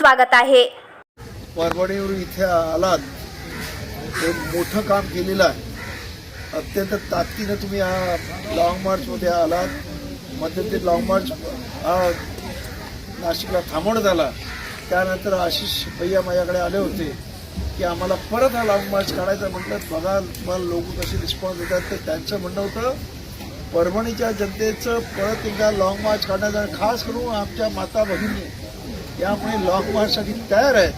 स्वागत आहे. परभणीवरून इथे आलात. एक मोठं काम केलेलं आहे. अत्यंत ताकदीनं तुम्ही हा लाँग मार्चमध्ये आलात. मध्यंतरी लाँग मार्च हा नाशिकला थांबवण्यात आला. त्यानंतर आशिष भैया माझ्याकडे आले होते की आम्हाला परत हा लाँग मार्च काढायचा म्हटलं. बघा तुम्हाला लोक कसे रिस्पॉन्स देतात तर त्यांचं म्हणणं होतं. परभणीच्या जनतेचं परत एकदा लाँग मार्च काढण्याचा खास करून आमच्या माता भगिनी त्यामुळे लॉंग मार्चसाठी तयार आहेत.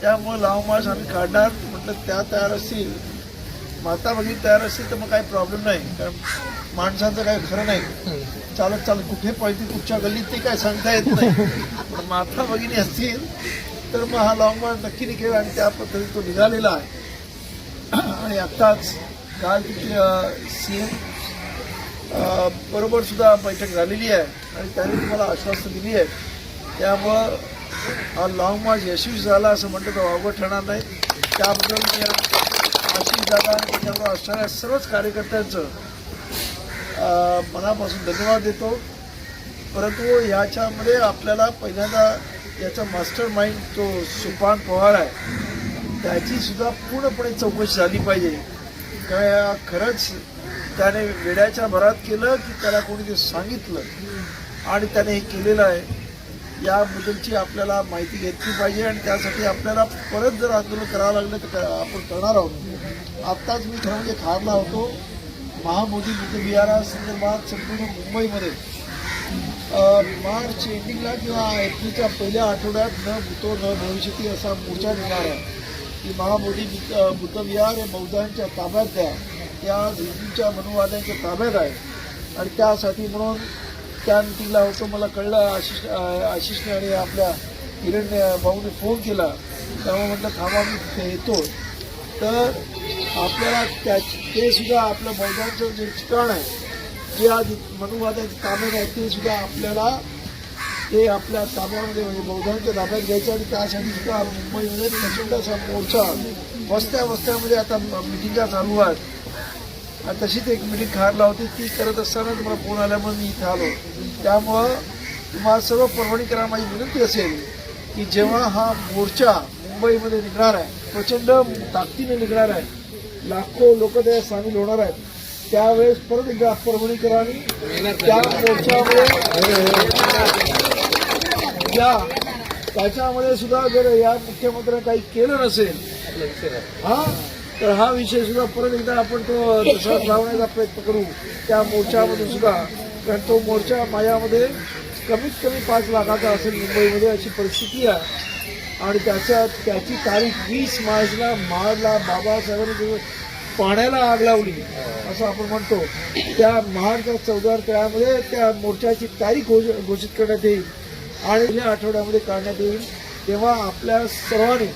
त्यामुळे लॉंग मार्च आम्ही काढणार. म्हटलं त्या तयार असतील. माता भगिनी तयार असतील तर मग काही प्रॉब्लेम नाही. कारण माणसांचं काही खरं नाही. चालत चालत कुठे पळतील कुठच्या गल्लीत ते काय सांगता येत नाही. पण माता भगिनी असतील तर मग हा लॉंग मार्च नक्की निघेल आणि त्या पद्धतीने तो निघालेला आहे. आणि आत्ताच काल तिथे सी एम बरोबर सुद्धा बैठक झालेली आहे. आणि त्यांनी तुम्हाला आश्वासन दिली आहे. त्यामुळं हा लाँग मार्च यशस्वी झाला असं म्हटलं तर अवघड ठरणार नाही. त्याबद्दल मी आशिष दादा आणि त्याच्याबरोबर असणाऱ्या सर्वच कार्यकर्त्यांचं मनापासून धन्यवाद देतो. परंतु ह्याच्यामध्ये आपल्याला पहिल्यांदा याचा मास्टर माइंड तो सुपान पवार आहे. त्याचीसुद्धा पूर्णपणे चौकशी झाली पाहिजे. काय खरंच त्याने वेड्याच्या भरात केलं की त्याला कोणी ते सांगितलं? आणि त्याने हे केलेलं आहे. याबद्दलची आपल्याला माहिती घेतली पाहिजे आणि त्यासाठी आपल्याला परत जर आंदोलन करावं लागलं तर क- आपण करणार आहोत. आत्ताच मी खरं म्हणजे खारला होतो महामोदी बुद्ध संपूर्ण मुंबईमध्ये मार्च एंडिंगला किंवा एप्रिलच्या पहिल्या आठवड्यात न भूतो न भविष्यती असा मोर्चा निघणार आहे. की महामोदी बुद्धविहार हे बौद्धांच्या ताब्यात द्या. त्या हिंदूंच्या मनुवाद्यांच्या ताब्यात आहे. आणि त्यासाठी म्हणून त्या तिला होतो. मला कळलं आशिष आशिषने आणि आपल्या किरण भाऊने फोन केला. तेव्हा म्हटलं थांबा मी तिथे येतो. तर आपल्याला त्या ते सुद्धा आपलं मैदानचं जे ठिकाण आहे जे आज मनुवादाचे ताब्यात आहे ते सुद्धा आपल्याला ते आपल्या ताब्यामध्ये म्हणजे बौद्धांच्या ताब्यात घ्यायचं आणि त्यासाठी सुद्धा मुंबईमध्ये प्रचंड असा मोर्चा वस्त्या वस्त्यामध्ये आता मिटिंगा चालू आहेत आणि तशीच एक मिटिंग खारला होती ती करत असताना तुम्हाला फोन आल्यामुळे मी इथं आलो. त्यामुळं तुम्हाला सर्व परभणीकरांना माझी विनंती असेल की जेव्हा हा मोर्चा मुंबईमध्ये निघणार आहे प्रचंड ताकदीने निघणार आहे लाखो लोक त्यात सामील होणार आहेत त्यावेळेस परत एकदा परभणीकरांनी त्या मोर्चामध्ये या. त्याच्यामध्ये सुद्धा जर या मुख्यमंत्र्यांनी काही केलं नसेल हा तर हा विषय सुद्धा परत एकदा आपण तो तसाच लावण्याचा प्रयत्न करू. त्या मोर्चामध्ये सुद्धा. कारण तो मोर्चा माझ्यामध्ये कमीत कमी पाच लाखाचा असेल मुंबईमध्ये अशी परिस्थिती आहे. आणि त्याच्या त्याची तारीख वीस मार्चला महाडला बाबासाहेबांनी पाण्याला आग लावली असं आपण म्हणतो. त्या महाडच्या चौदार तळ्यामध्ये त्या मोर्चाची तारीख घोष- घोषित करण्यात येईल. आणि या आठवड्यामध्ये काढण्यात येईल. तेव्हा आपल्या सर्वांनी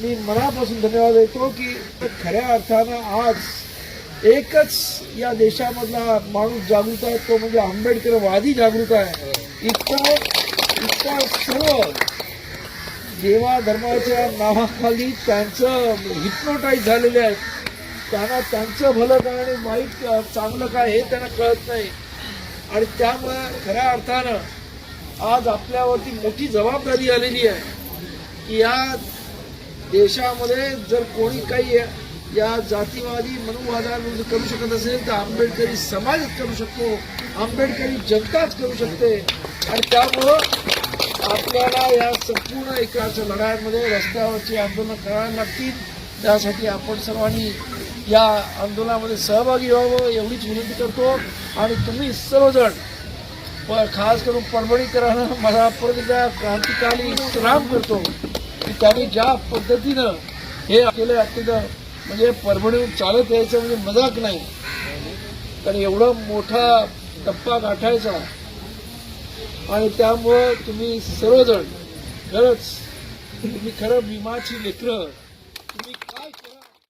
मी मनापासून धन्यवाद देतो की खऱ्या अर्थानं आज एकच या देशामधला माणूस जागृत आहे तो म्हणजे आंबेडकरवादी जागृत आहे. इतका इतका सर्व देवा धर्माच्या नावाखाली त्यांचं हिप्नोटाईज झालेले आहेत. त्यांना त्यांचं भलं काय आणि वाईट चांगलं काय हे त्यांना कळत नाही. आणि त्यामुळे खऱ्या अर्थानं आज आपल्यावरती मोठी जबाबदारी आलेली आहे. की या देशामध्ये जर कोणी काही या जातीवादी मनुवादाविरुद्ध करू शकत असेल तर आंबेडकरी समाजच करू शकतो. आंबेडकरी जनताच करू शकते. आणि त्यामुळं आपल्याला या संपूर्ण एकाच्या लढायांमध्ये रस्त्यावरची आंदोलन करायला लागतील. त्यासाठी आपण सर्वांनी या आंदोलनामध्ये सहभागी व्हावं एवढीच विनंती करतो. आणि तुम्ही सर्वजण प खास करून परभणीकरांना मला परत एकदा क्रांतिकाली सलाम करतो. त्याने ज्या पद्धतीनं हे केलं अत्यंत म्हणजे परभणीवर चालत यायचं म्हणजे मजाक नाही. कारण एवढा मोठा टप्पा गाठायचा. आणि त्यामुळं तुम्ही सर्वजण खरंच तुम्ही खरं भीमाची लेकरं.